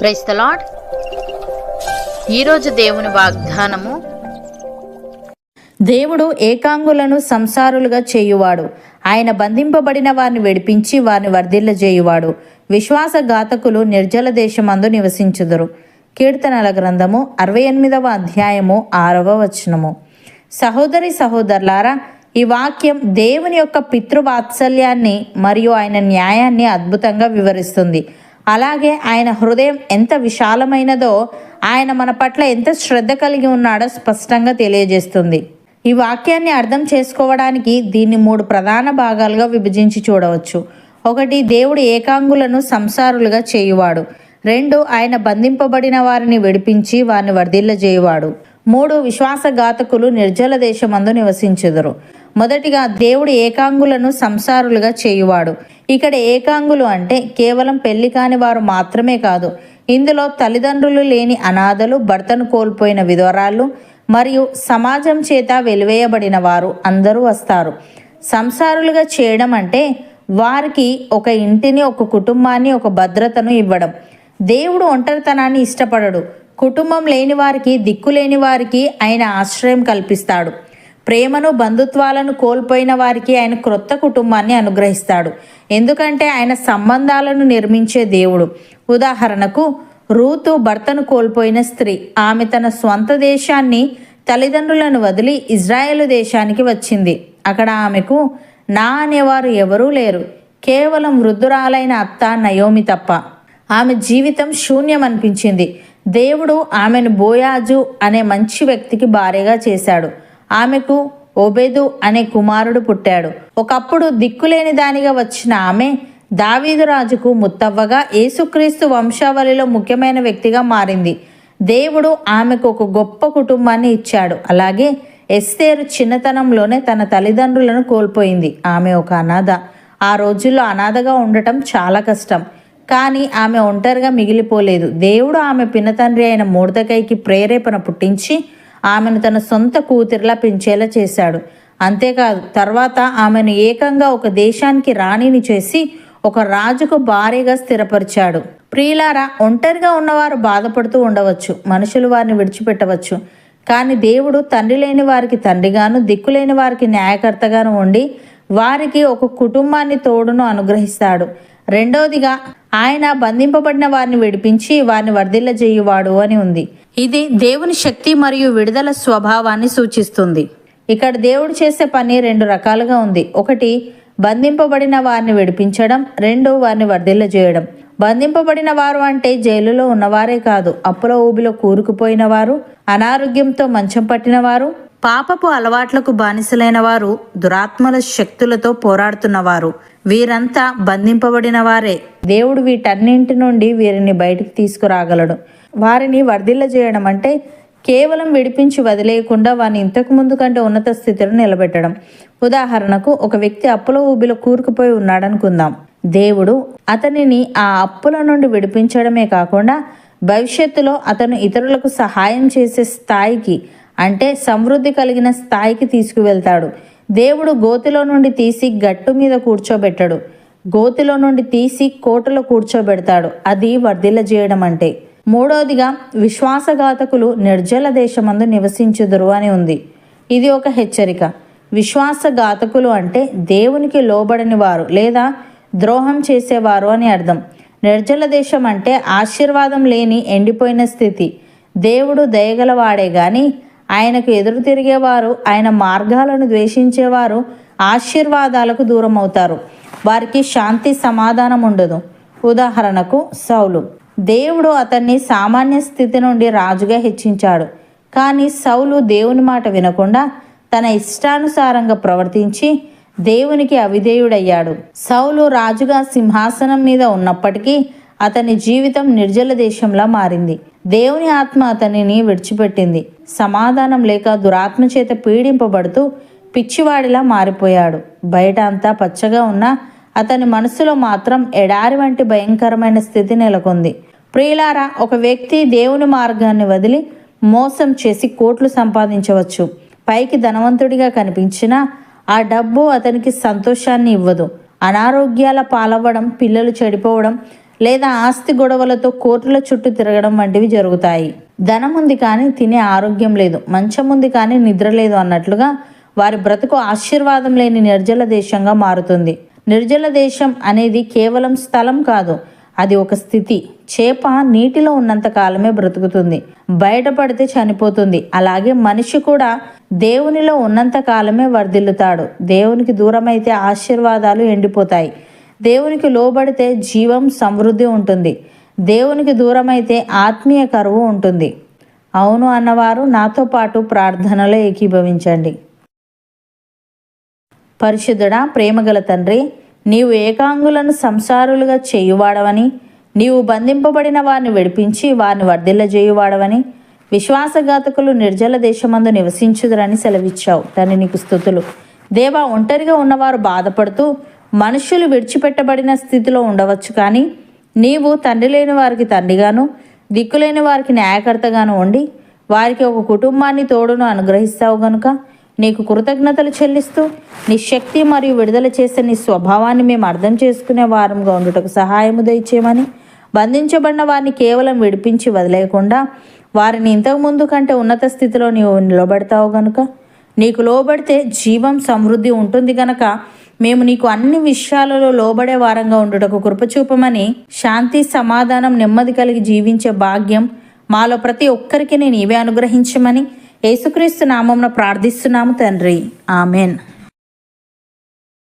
Price the lord ఈరోజు దేవుని వాగ్దానము దేవుడు ఏకాంగులను సంసారులుగా చేయువాడు. ఆయన బంధింపబడిన వారిని విడిపించి వారిని వర్ధిల్లజేయువాడు. విశ్వాసఘాతకులు నిర్జల దేశమందు నివసించుదురు. కీర్తనల గ్రంథము అరవై ఎనిమిదవ అధ్యాయము ఆరవ వచనము. సహోదరి సహోదరులారా ఈ వాక్యం దేవుని యొక్క పితృవాత్సల్యాన్ని మరియు ఆయన న్యాయాన్ని అద్భుతంగా వివరిస్తుంది. అలాగే ఆయన హృదయం ఎంత విశాలమైనదో ఆయన మన పట్ల ఎంత శ్రద్ధ కలిగి ఉన్నాడో స్పష్టంగా తెలియజేస్తుంది. ఈ వాక్యాన్ని అర్థం చేసుకోవడానికి దీన్ని మూడు ప్రధాన భాగాలుగా విభజించి చూడవచ్చు. ఒకటి దేవుడు ఏకాంగులను సంసారులుగా చేయువాడు. రెండు ఆయన బంధింపబడిన వారిని విడిపించి వారిని వర్ధిల్లజేయువాడు. మూడు విశ్వాసఘాతకులు నిర్జల దేశమందు నివసించుదురు. మొదటిగా దేవుడు ఏకాంగులను సంసారులుగా చేయువాడు. ఇక్కడ ఏకాంగులు అంటే కేవలం పెళ్ళి కాని వారు మాత్రమే కాదు. ఇందులో తల్లిదండ్రులు లేని అనాథలు భర్తను కోల్పోయిన విధవరాలు మరియు సమాజం చేత వెలివేయబడిన వారు అందరూ వస్తారు. సంసారులుగా చేయడం అంటే వారికి ఒక ఇంటిని ఒక కుటుంబాన్ని ఒక భద్రతను ఇవ్వడం. దేవుడు ఒంటరితనాన్ని ఇష్టపడడు. కుటుంబం లేని వారికి దిక్కు లేని వారికి ఆయన ఆశ్రయం కల్పిస్తాడు. ప్రేమను బంధుత్వాలను కోల్పోయిన వారికి ఆయన క్రొత్త కుటుంబాన్ని అనుగ్రహిస్తాడు. ఎందుకంటే ఆయన సంబంధాలను నిర్మించే దేవుడు. ఉదాహరణకు రూతు భర్తను కోల్పోయిన స్త్రీ. ఆమె తన స్వంత దేశాన్ని తల్లిదండ్రులను వదిలి ఇజ్రాయేలు దేశానికి వచ్చింది. అక్కడ ఆమెకు నా అనేవారు ఎవరూ లేరు. కేవలం వృద్ధురాలైన అత్త నయోమి తప్ప. ఆమె జీవితం శూన్యం అనిపించింది దేవుడు ఆమెను బోయాజు అనే మంచి వ్యక్తికి భార్యగా చేశాడు. ఆమెకు ఓబేదు అనే కుమారుడు పుట్టాడు. ఒకప్పుడు దిక్కులేని దానిగా వచ్చిన ఆమె దావీదు రాజుకు ముత్తవ్వగా యేసుక్రీస్తు వంశావళిలో ముఖ్యమైన వ్యక్తిగా మారింది. దేవుడు ఆమెకు ఒక గొప్ప కుటుంబాన్ని ఇచ్చాడు. అలాగే ఎస్తేరు చిన్నతనంలోనే తన తల్లిదండ్రులను కోల్పోయింది. ఆమె ఒక అనాథ. ఆ రోజుల్లో అనాథగా ఉండటం చాలా కష్టం. కానీ ఆమె ఒంటరిగా మిగిలిపోలేదు. దేవుడు ఆమె పినతండ్రి అయిన మూడతకైకి ప్రేరేపణ పుట్టించి ఆమెను తన సొంత కూతురిలా పెంచేలా చేశాడు. అంతేకాదు తర్వాత ఆమెను ఏకంగా ఒక దేశానికి రాణిని చేసి ఒక రాజుకు భారీగా స్థిరపరిచాడు. ప్రియులారా ఒంటరిగా ఉన్నవారు బాధపడుతూ ఉండవచ్చు మనుషులు వారిని విడిచిపెట్టవచ్చు. కానీ దేవుడు తండ్రి లేని వారికి తండ్రిగాను దిక్కులేని వారికి న్యాయకర్తగాను ఉండి వారికి ఒక కుటుంబాన్ని తోడును అనుగ్రహిస్తాడు. రెండవదిగా ఆయన బంధింపబడిన వారిని విడిపించి వారిని వర్ధిల్లజేయువాడు అని ఉంది. ఇది దేవుని శక్తి మరియు విడుదల స్వభావాన్ని సూచిస్తుంది. ఇక్కడ దేవుడు చేసే పని రెండు రకాలుగా ఉంది. ఒకటి బంధింపబడిన వారిని విడిపించడం. రెండు వారిని వర్ధిల్లజేయడం. బంధింపబడిన వారు అంటే జైలులో ఉన్నవారే కాదు అప్పుల ఊబిలో కూరుకుపోయిన వారు అనారోగ్యంతో మంచం పట్టిన వారు పాపపు అలవాట్లకు బానిసలైన వారు దురాత్మల శక్తులతో పోరాడుతున్నవారు. వీరంతా బంధింపబడిన వారే. దేవుడు వీటన్నింటి నుండి వీరిని బయటికి తీసుకురాగలడు. వారిని వర్ధిల్ల చేయడం అంటే కేవలం విడిపించి వదిలేయకుండా వారిని ఇంతకు ముందు కంటే ఉన్నత స్థితిలో నిలబెట్టడం. ఉదాహరణకు ఒక వ్యక్తి అప్పుల ఊబిలో కూరుకుపోయి ఉన్నాడనుకుందాం. దేవుడు అతనిని ఆ అప్పుల నుండి విడిపించడమే కాకుండా భవిష్యత్తులో అతను ఇతరులకు సహాయం చేసే స్థాయికి అంటే సమృద్ధి కలిగిన స్థాయికి తీసుకువెళ్తాడు. దేవుడు గోతిలో నుండి తీసి గట్టు మీద కూర్చోబెట్టడు. గోతిలో నుండి తీసి కోటలో కూర్చోబెడతాడు. అది వర్ధిల్ల చేయడం అంటే మూడవదిగా విశ్వాసఘాతకులు నిర్జల దేశమందు నివసించుదురు అని ఉంది. ఇది ఒక హెచ్చరిక. విశ్వాసఘాతకులు అంటే దేవునికి లోబడని వారు లేదా ద్రోహం చేసేవారు అని అర్థం. నిర్జల దేశం అంటే ఆశీర్వాదం లేని ఎండిపోయిన స్థితి. దేవుడు దయగలవాడే గాని ఆయనకు ఎదురు తిరిగేవారు ఆయన మార్గాలను ద్వేషించేవారు ఆశీర్వాదాలకు దూరం అవుతారు వారికి శాంతి సమాధానం ఉండదు ఉదాహరణకు సౌలు. దేవుడు అతన్ని సామాన్య స్థితి నుండి రాజుగా హెచ్చించాడు. కానీ సౌలు దేవుని మాట వినకుండా తన ఇష్టానుసారంగా ప్రవర్తించి దేవునికి అవిధేయుడయ్యాడు. సౌలు రాజుగా సింహాసనం మీద ఉన్నప్పటికీ అతని జీవితం నిర్జల దేశంలా మారింది. దేవుని ఆత్మ అతనిని విడిచిపెట్టింది. సమాధానం లేక దురాత్మ చేత పీడింపబడుతూ పిచ్చివాడిలా మారిపోయాడు. బయట అంతా పచ్చగా ఉన్నా అతని మనసులో మాత్రం ఎడారి వంటి భయంకరమైన స్థితి నెలకొంది. ప్రియులారా ఒక వ్యక్తి దేవుని మార్గాన్ని వదిలి మోసం చేసి కోట్లు సంపాదించవచ్చు. పైకి ధనవంతుడిగా కనిపించినా ఆ డబ్బు అతనికి సంతోషాన్ని ఇవ్వదు. అనారోగ్యాల పాలవ్వడం పిల్లలు చెడిపోవడం లేదా ఆస్తి గొడవలతో కోర్టుల చుట్టూ తిరగడం వంటివి జరుగుతాయి. ధనం ఉంది కానీ తినే ఆరోగ్యం లేదు. మంచం ఉంది కానీ నిద్ర లేదు అన్నట్లుగా వారి బ్రతుకు ఆశీర్వాదం లేని నిర్జల దేశంగా మారుతుంది. నిర్జల దేశం అనేది కేవలం స్థలం కాదు అది ఒక స్థితి. చేప నీటిలో ఉన్నంత కాలమే బ్రతుకుతుంది. బయటపడితే చనిపోతుంది. అలాగే మనిషి కూడా దేవునిలో ఉన్నంత కాలమే వర్ధిల్లుతాడు. దేవునికి దూరమైతే ఆశీర్వాదాలు ఎండిపోతాయి. దేవునికి లోబడితే జీవం సమృద్ధి ఉంటుంది. దేవునికి దూరమైతే ఆత్మీయ కరువు ఉంటుంది. అవును అన్నవారు నాతో పాటు ప్రార్థనలో ఏకీభవించండి. పరిశుద్ధుడా ప్రేమగల తండ్రి నీవు ఏకాంగులను సంసారులుగా చేయువాడవని నీవు బంధింపబడిన వారిని విడిపించి వారిని వర్ధిల్లజేయువాడవని విశ్వాసఘాతకులు నిర్జల దేశమందు నివసించుదురని సెలవిచ్చావు. తండ్రి నీకు స్థుతులు దేవా ఒంటరిగా ఉన్నవారు బాధపడుతూ మనుషులు విడిచిపెట్టబడిన స్థితిలో ఉండవచ్చు కానీ నీవు తండ్రి లేని వారికి తండ్రిగాను దిక్కులేని వారికి న్యాయకర్తగాను ఉండి వారికి ఒక కుటుంబాన్ని తోడును అనుగ్రహిస్తావు గనుక నీకు కృతజ్ఞతలు చెల్లిస్తూ నీ శక్తి మరియు విడుదల చేసే నీ స్వభావాన్ని మేము అర్థం చేసుకునే వారంగా ఉండుటకు సహాయము దయచేయమని బంధించబడిన వారిని కేవలం విడిపించి వదిలేయకుండా వారిని ఇంతకు ముందు కంటే ఉన్నత స్థితిలో నీవు నిలబడతావు గనుక నీకు లోబడితే జీవం సమృద్ధి ఉంటుంది గనక మేము నీకు అన్ని విషయాలలో లోబడే వారంగా ఉండుటకు కృపచూపమని శాంతి సమాధానం నెమ్మది కలిగి జీవించే భాగ్యం మాలో ప్రతి ఒక్కరికి నేను ఇవే అనుగ్రహించమని యేసుక్రీస్తు నామంలో ప్రార్థిస్తున్నాము తండ్రి. ఆమెన్.